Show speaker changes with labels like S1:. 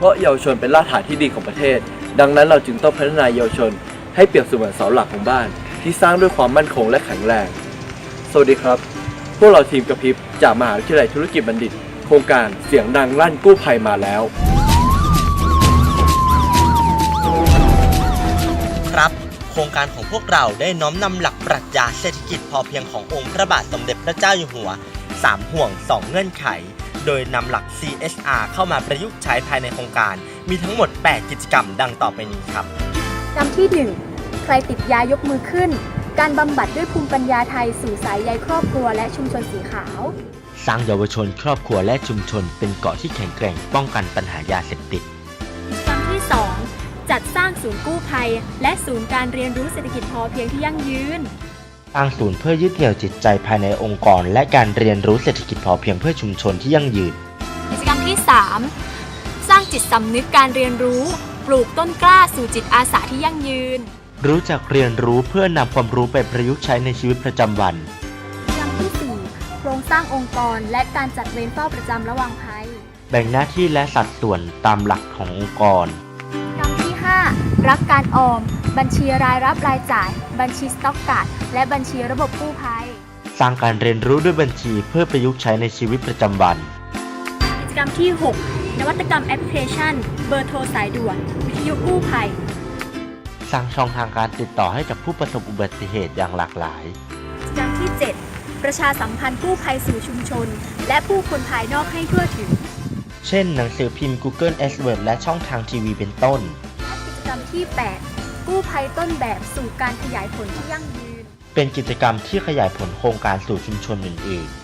S1: เพราะเยาวชนเป็นรากฐานที่ดีของประเทศ ดังนั้นเราจึงต้องพัฒนาเยาวชน ให้เปรียบเสมือนเสาหลักของบ้าน ที่สร้างด้วยความมั่นคงและแข็งแรง สวัสดีครับ พวกเราทีมกระพริบจากมหาวิทยาลัยธุรกิจบัณฑิต โครงการเสียงดังลั่นกู้ภัยมาแล้ว
S2: ครับ โครงการของพวกเราได้น้อมนำหลักปรัชญาเศรษฐกิจพอเพียงขององค์พระบาทสมเด็จพระเจ้าอยู่หัว 3 ห่วง 2 เงื่อนไข โดยนำหลัก CSR เข้ามาประยุกต์ใช้ภายในโครงการ มีทั้งหมด 8 กิจกรรมดังต่อไปนี้ครับ
S3: กรรมที่ 1 ใครติดยายกมือขึ้น การบำบัดด้วยภูมิปัญญาไทยสู่สายใยครอบครัวและชุมชนสีขาว
S2: สร้างเยาวชนครอบครัวและชุมชน เป็นเกราะที่แข็งแกร่งป้องกันปัญหายาเสพติด
S3: กิจกรรมที่ 2 จัดสร้างศูนย์กู้ภัย และศูนย์การเรียนรู้เศรษฐกิจพอเพียงที่ยั่งยืน
S2: สร้างศูนย์เพื่อยึดเหนี่ยวจิตใจภายในองค์กร และการเรียนรู้เศรษฐกิจพอเพียงเพื่อชุมชนที่ยั่งยืน
S3: กิจกรรมที่ 3 สร้างจิตสำนึกการเรียนรู้ ปลูกต้นกล้าสู่จิตอาสาที่ยั่งยืน
S2: รู้จักเรียนรู้เพื่อนำความรู้ไปประยุกต์ใช้ในชีวิตประจำวัน
S3: กิจกรรมที่ 4 โครงสร้างองค์กร และการจัดเวรเฝ้าประจำระวังภัย
S2: แบ่งหน้าที่และสัดส่วนตามหลักขององค์กร
S3: กิจกรรมที่5 รักการออม บัญชีรายรับรายจ่าย บัญชีสต็อกการ์ดและบัญชีระบบกู้ภัย
S2: สร้างการเรียนรู้ด้วยบัญชีเพื่อประยุกต์ใช้ในชีวิตประจำวัน
S3: กิจกรรมที่ 6 นวัตกรรมแอปพลิเคชัน เบอร์โทรสายด่วนวิทยุกู้ภัย
S2: สร้างช่องทางการติดต่อให้กับผู้ประสบอุบัติเหตุอย่างหลากหลาย
S3: กิจกรรมที่ 7 ประชาสัมพันธ์กู้ภัยสู่ชุมชน และผู้คนภายนอกให้ทั่วถึง
S2: เช่น หนังสือพิมพ์ Google AdWords และช่องทางทีวีเป็นต้น
S3: และกิจกร รมที่ 8 กู้ภัยต้นแบบสู่การขยายผลที่ยั่งยืน
S2: เป็นกิจกรรมที่ขยายผลโครงการสู่ชุมชนอื่นๆ